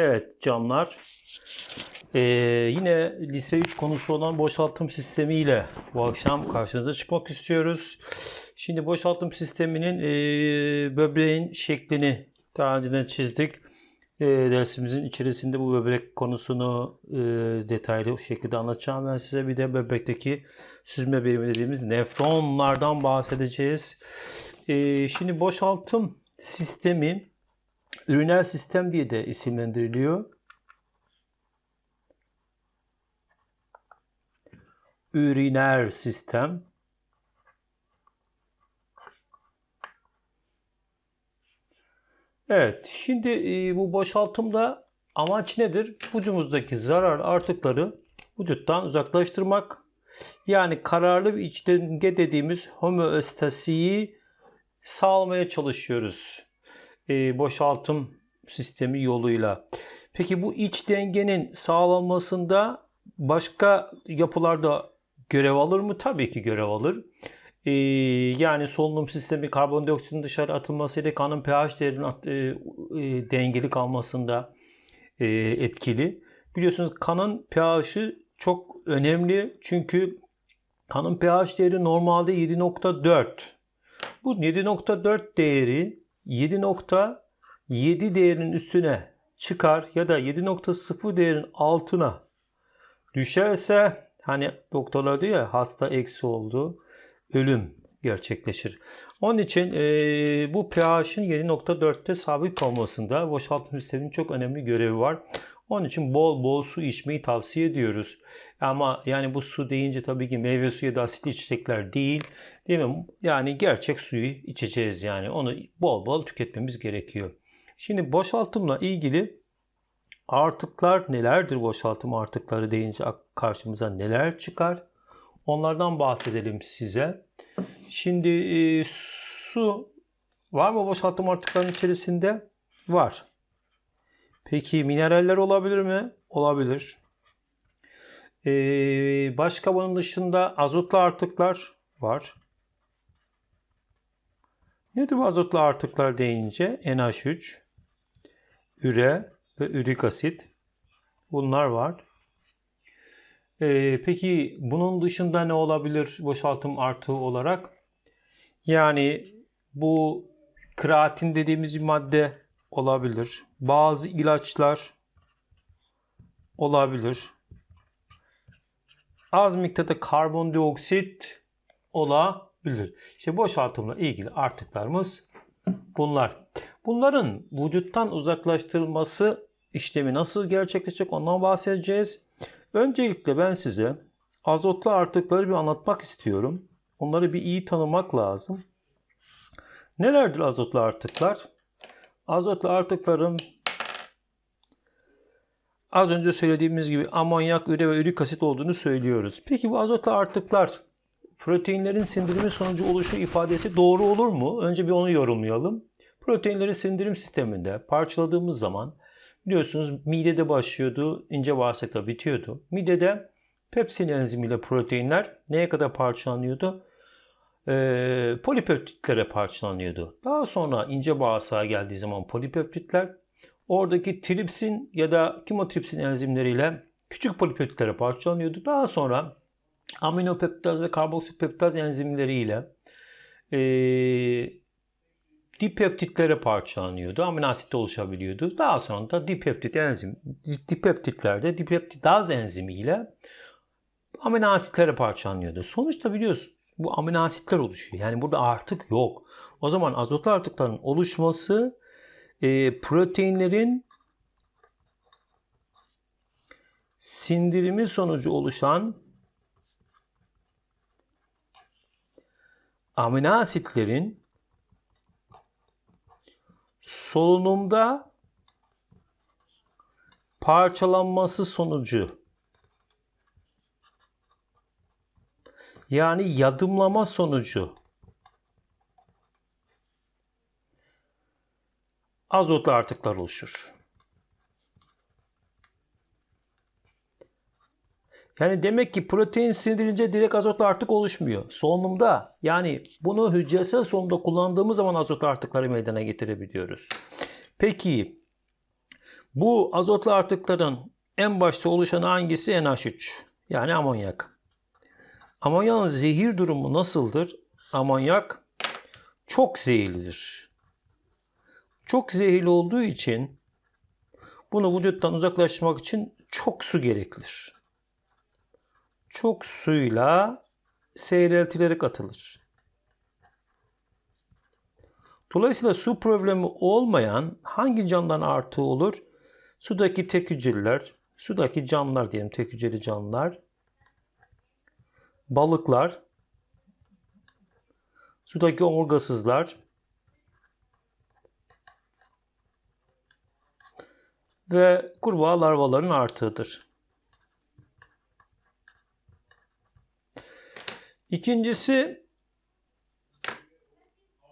Evet canlar. Ee, yine lise 3 konusu olan boşaltım sistemiyle bu akşam karşınıza çıkmak istiyoruz. Şimdi boşaltım sisteminin ee, böbreğin şeklini daha önceden çizdik. Ee, dersimizin içerisinde bu böbrek konusunu ee, detaylı şekilde anlatacağım ben size. Bir de böbrekteki süzme birimi dediğimiz nefronlardan bahsedeceğiz. Ee, şimdi boşaltım sistemi üriner sistem diye de isimlendiriliyor. Üriner sistem. Evet, şimdi e, bu boşaltımda amaç nedir? Vücudumuzdaki zarar artıkları vücuttan uzaklaştırmak. Yani kararlı bir iç denge dediğimiz homeostasiyi sağlamaya çalışıyoruz. E, boşaltım sistemi yoluyla. Peki bu iç dengenin sağlanmasında başka yapılarda görev alır mı? Tabii ki görev alır. E, yani solunum sistemi karbondioksitin dışarı atılmasıyla kanın pH değerinin e, dengeli kalmasında etkili. Biliyorsunuz kanın pH'i çok önemli çünkü kanın pH değeri normalde 7.4. Bu 7.4 değeri 7.7 değerinin üstüne çıkar ya da 7.0 değerin altına düşerse hani doktorlar diyor ya hasta eksi oldu ölüm gerçekleşir. Onun için e, bu pH'in 7.4'te sabit kalmasında boşaltım sisteminin çok önemli görevi var. Onun için bol bol su içmeyi tavsiye ediyoruz. Ama yani bu su deyince tabii ki meyve suyu da asitli içecekler değil. Değil mi? Yani gerçek suyu içeceğiz yani. Onu bol bol tüketmemiz gerekiyor. Şimdi boşaltımla ilgili artıklar nelerdir boşaltım artıkları deyince karşımıza neler çıkar? Onlardan bahsedelim size. Şimdi e, su var mı boşaltım artıklarının içerisinde? Var. Peki mineraller olabilir mi? Olabilir. E, başka bunun dışında azotlu artıklar var. Nedir bu azotlu artıklar deyince? NH3, üre ve ürik asit. Bunlar var. Ee, peki bunun dışında ne olabilir boşaltım artığı olarak? Yani bu kreatin dediğimiz bir madde olabilir. Bazı ilaçlar olabilir. Az miktarda karbondioksit olabilir. İşte boşaltımla ilgili artıklarımız bunlar. Bunların vücuttan uzaklaştırılması işlemi nasıl gerçekleşecek ondan bahsedeceğiz. Öncelikle ben size azotlu artıkları bir anlatmak istiyorum. Onları bir iyi tanımak lazım. Nelerdir azotlu artıklar? Azotlu artıkların az önce söylediğimiz gibi amonyak, üre ve ürik asit olduğunu söylüyoruz. Peki bu azotlu artıklar proteinlerin sindirimi sonucu oluşu ifadesi doğru olur mu? Önce bir onu yorumlayalım. Proteinleri sindirim sisteminde parçaladığımız zaman biliyorsunuz midede başlıyordu, ince bağırsakta bitiyordu. Midede pepsin enzimiyle proteinler neye kadar parçalanıyordu? Ee, polipeptitlere parçalanıyordu. Daha sonra ince bağırsağa geldiği zaman polipeptitler oradaki tripsin ya da kimotripsin enzimleriyle küçük polipeptitlere parçalanıyordu. Daha sonra aminopeptaz ve karboksipeptaz enzimleriyle ee, dipeptitlere parçalanıyordu. Amino asit oluşabiliyordu. Daha sonra da dipeptit enzim, dipeptitlerde dipeptidaz enzimiyle amino asitlere parçalanıyordu. Sonuçta biliyorsun bu amino asitler oluşuyor. Yani burada artık yok. O zaman azotlu artıkların oluşması e, proteinlerin sindirimi sonucu oluşan amino asitlerin solunumda parçalanması sonucu yani yadımlama sonucu azotlu artıklar oluşur. Yani demek ki protein sindirince direkt azotlu artık oluşmuyor. Solunumda yani bunu hücresel solunumda kullandığımız zaman azotlu artıkları meydana getirebiliyoruz. Peki Bu azotlu artıkların en başta oluşan hangisi NH3? Yani amonyak. Amonyağın zehir durumu nasıldır? Amonyak çok zehirlidir. Çok zehirli olduğu için bunu vücuttan uzaklaştırmak için çok su gereklidir. Çok suyla seyreltilerek atılır. Dolayısıyla su problemi olmayan hangi canlıdan artığı olur? Sudaki tek hücreliler, sudaki canlılar diyelim tek hücreli canlılar, balıklar, sudaki omurgasızlar ve kurbağa larvaların artığıdır. İkincisi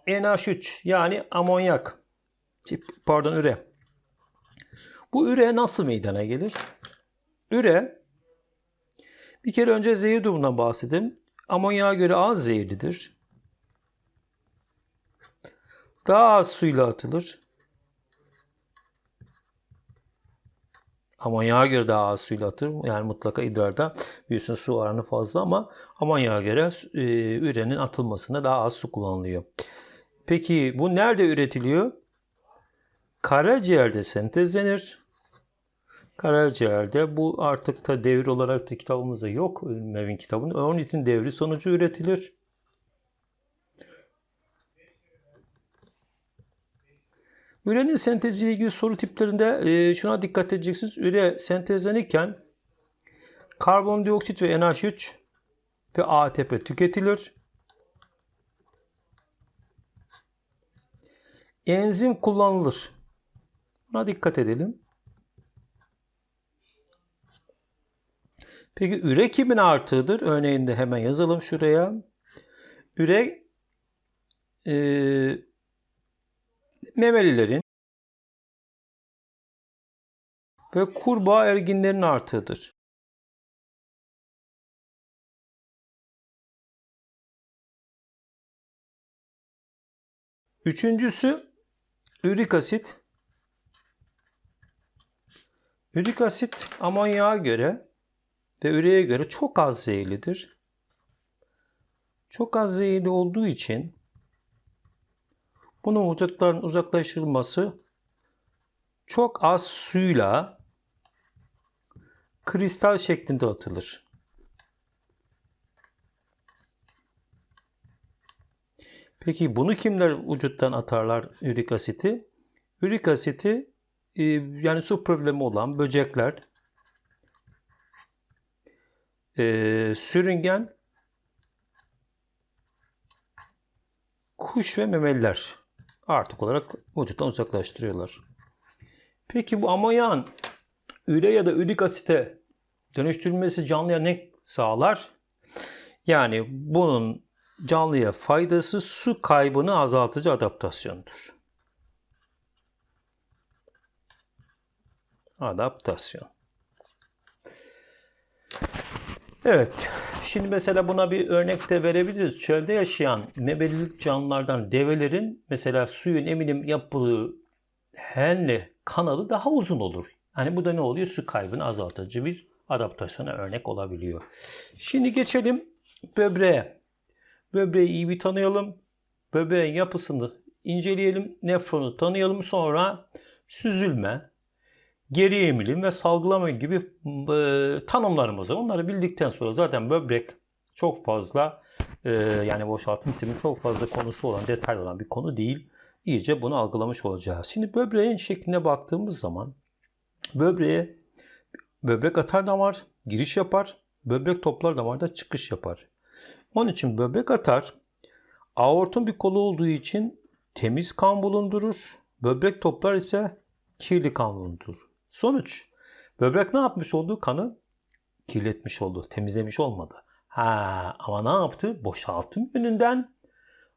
NH3 yani amonyak. Pardon üre. Bu üre nasıl meydana gelir? Üre bir kere önce zehir durumundan bahsedeyim. Amonyağa göre az zehirlidir. Daha az suyla atılır. Amonyağa göre daha az suyla atılır. Yani mutlaka idrarda biliyorsun su oranı fazla ama amonyağa göre e, ürenin atılmasında daha az su kullanılıyor. Peki bu nerede üretiliyor? Karaciğerde sentezlenir. Karaciğerde bu artık da devir olarak da kitabımızda yok Mevin kitabında. Onun için devri sonucu üretilir. Ürenin senteziyle ilgili soru tiplerinde e, şuna dikkat edeceksiniz. Üre sentezlenirken karbondioksit ve NH3 ve ATP tüketilir. Enzim kullanılır. Buna dikkat edelim. Peki üre kimin artığıdır? Örneğin de hemen yazalım şuraya. Üre e, memelilerin ve kurbağa erginlerin artığıdır. Üçüncüsü ürik asit. Ürik asit amonyağa göre ve üreye göre çok az zehirlidir. Çok az zehirli olduğu için bunun vücutların uzaklaştırılması çok az suyla kristal şeklinde atılır. Peki bunu kimler vücuttan atarlar ürik asiti? Ürik asiti e, yani su problemi olan böcekler, e, sürüngen, kuş ve memeliler artık olarak vücuttan uzaklaştırıyorlar. Peki bu amonyağın üre ya da ürik asite dönüştürülmesi canlıya ne sağlar? Yani bunun canlıya faydası su kaybını azaltıcı adaptasyondur. Adaptasyon. Evet. Şimdi mesela buna bir örnek de verebiliriz. Çölde yaşayan memelilik canlılardan develerin mesela suyun eminim yapıldığı henle kanalı daha uzun olur. Hani bu da ne oluyor? Su kaybını azaltıcı bir adaptasyona örnek olabiliyor. Şimdi geçelim böbreğe. Böbreği iyi bir tanıyalım. Böbreğin yapısını inceleyelim. Nefronu tanıyalım. Sonra süzülme, geri emilim ve salgılama gibi e, tanımlarımız var. Onları bildikten sonra zaten böbrek çok fazla e, yani boşaltım sistemi çok fazla konusu olan, detaylı olan bir konu değil. İyice bunu algılamış olacağız. Şimdi böbreğin şekline baktığımız zaman böbreğe böbrek atar damar giriş yapar. Böbrek toplar damarda çıkış yapar. Onun için böbrek atar aortun bir kolu olduğu için temiz kan bulundurur. Böbrek toplar ise kirli kan bulundurur. Sonuç böbrek ne yapmış oldu? Kanı kirletmiş oldu. Temizlemiş olmadı. Ha, ama ne yaptı? Boşaltım yönünden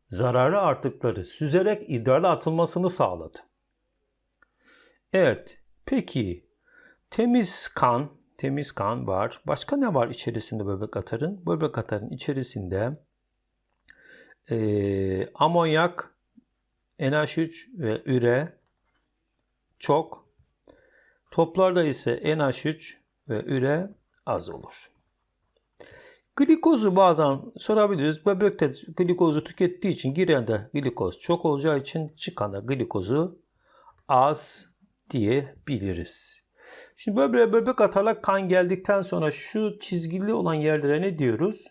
zararlı artıkları süzerek idrarla atılmasını sağladı. Evet. Peki temiz kan, temiz kan var. Başka ne var içerisinde böbrek atarın? Böbrek atarın içerisinde e, amonyak, NH3 ve üre çok Toplarda ise NH3 ve üre az olur. Glikozu bazen sorabiliriz. Böbrekte glikozu tükettiği için girende glikoz çok olacağı için çıkanda glikozu az diyebiliriz. Şimdi böbreğe böbrek atarla kan geldikten sonra şu çizgili olan yerlere ne diyoruz?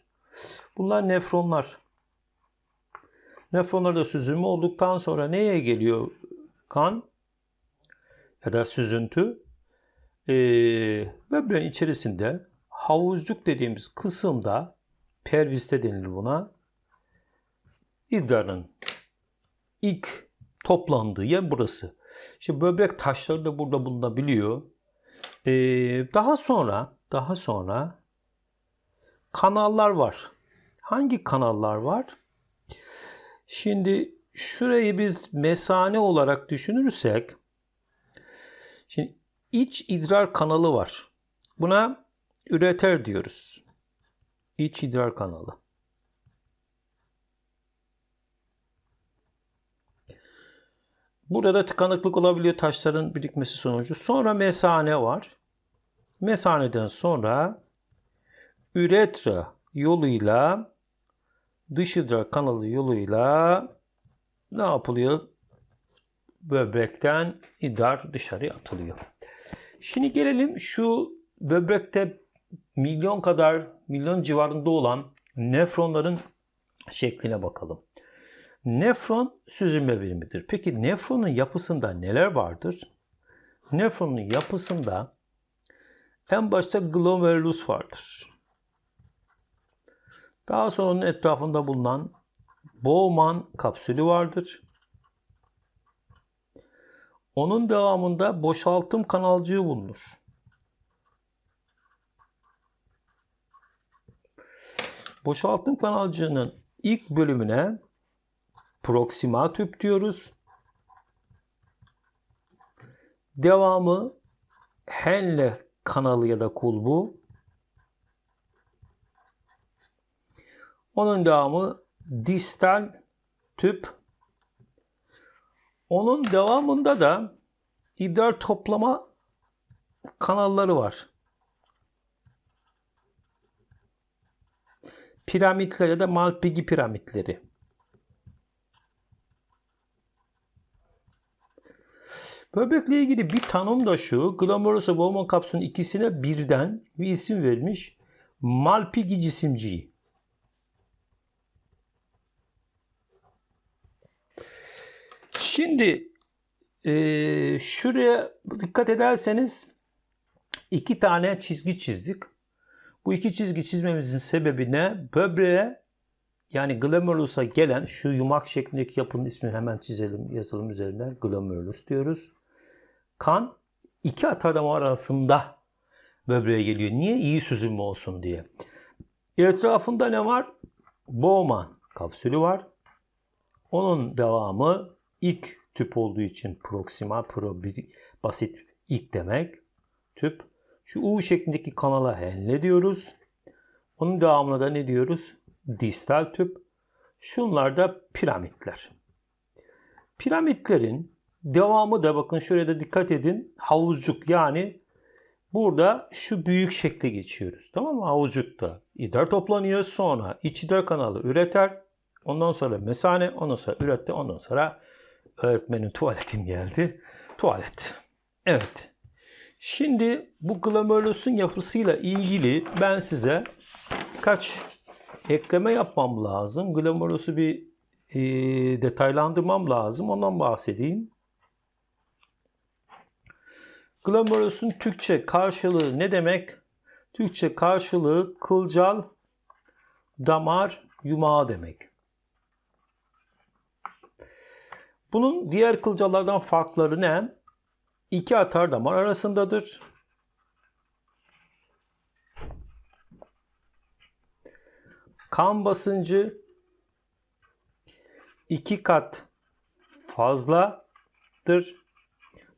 Bunlar nefronlar. Nefronlarda süzülme olduktan sonra neye geliyor kan? Ya da süzüntü? Böbreğin içerisinde havuzcuk dediğimiz kısımda perviste denilir buna. İdrarın ilk toplandığı yer burası. İşte böbrek taşları da burada bulunabiliyor. Ee, daha sonra daha sonra kanallar var. Hangi kanallar var? Şimdi şurayı biz mesane olarak düşünürsek şimdi iç idrar kanalı var. Buna üreter diyoruz. İç idrar kanalı. Burada da tıkanıklık olabiliyor taşların birikmesi sonucu. Sonra mesane var. Mesaneden sonra üretra yoluyla dış idrar kanalı yoluyla ne yapılıyor? Böbrekten idrar dışarıya atılıyor. Şimdi gelelim şu böbrekte milyon kadar, milyon civarında olan nefronların şekline bakalım. Nefron süzülme birimidir. Peki nefronun yapısında neler vardır? Nefronun yapısında en başta glomerulus vardır. Daha sonra onun etrafında bulunan Bowman kapsülü vardır. Onun devamında boşaltım kanalcığı bulunur. Boşaltım kanalcığının ilk bölümüne proksimal tüp diyoruz. Devamı Henle kanalı ya da kulbu. Onun devamı distal tüp. Onun devamında da idrar toplama kanalları var. Piramitler ya da Malpighi piramitleri. Böbrekle ilgili bir tanım da şu. Glomerulus ve Bowman kapsülünün ikisine birden bir isim vermiş. Malpighi cisimciği. Şimdi e, şuraya dikkat ederseniz iki tane çizgi çizdik. Bu iki çizgi çizmemizin sebebi ne? Böbreğe yani glomerulus'a gelen şu yumak şeklindeki yapının ismini hemen çizelim, yazalım üzerine. Glomerulus diyoruz. Kan iki atar damar arasında böbreğe geliyor. Niye? İyi süzülme olsun diye. Etrafında ne var? Bowman kapsülü var. Onun devamı ilk tüp olduğu için proksimal, pro basit ilk demek. Tüp. Şu U şeklindeki kanala henle diyoruz. Onun devamına da ne diyoruz? Distal tüp. Şunlar da piramitler. Piramitlerin devamı da bakın şuraya da dikkat edin. Havuzcuk yani burada şu büyük şekle geçiyoruz. Tamam mı? Havuzcukta idrar toplanıyor. Sonra iç idrar kanalı üreter. Ondan sonra mesane, ondan sonra üretti, ondan sonra öğretmenin tuvaletim geldi. Tuvalet. Evet. Şimdi bu glomerulusun yapısıyla ilgili ben size kaç ekleme yapmam lazım. Glomerulusu bir e, detaylandırmam lazım. Ondan bahsedeyim. Glomerulusun Türkçe karşılığı ne demek? Türkçe karşılığı kılcal damar yumağı demek. Bunun diğer kılcallardan farkları ne? İki atar damar arasındadır. Kan basıncı iki kat fazladır.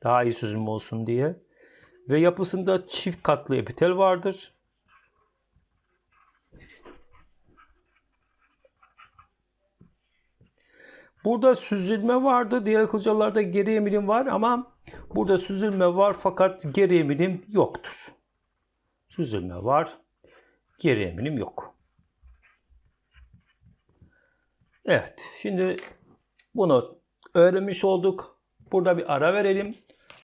Daha iyi süzülme olsun diye. Ve yapısında çift katlı epitel vardır. Burada süzülme vardı. Diğer kılcallarda geri emilim var ama Burada süzülme var fakat geri emilim yoktur. Süzülme var, geri emilim yok. Evet, şimdi bunu öğrenmiş olduk. Burada bir ara verelim.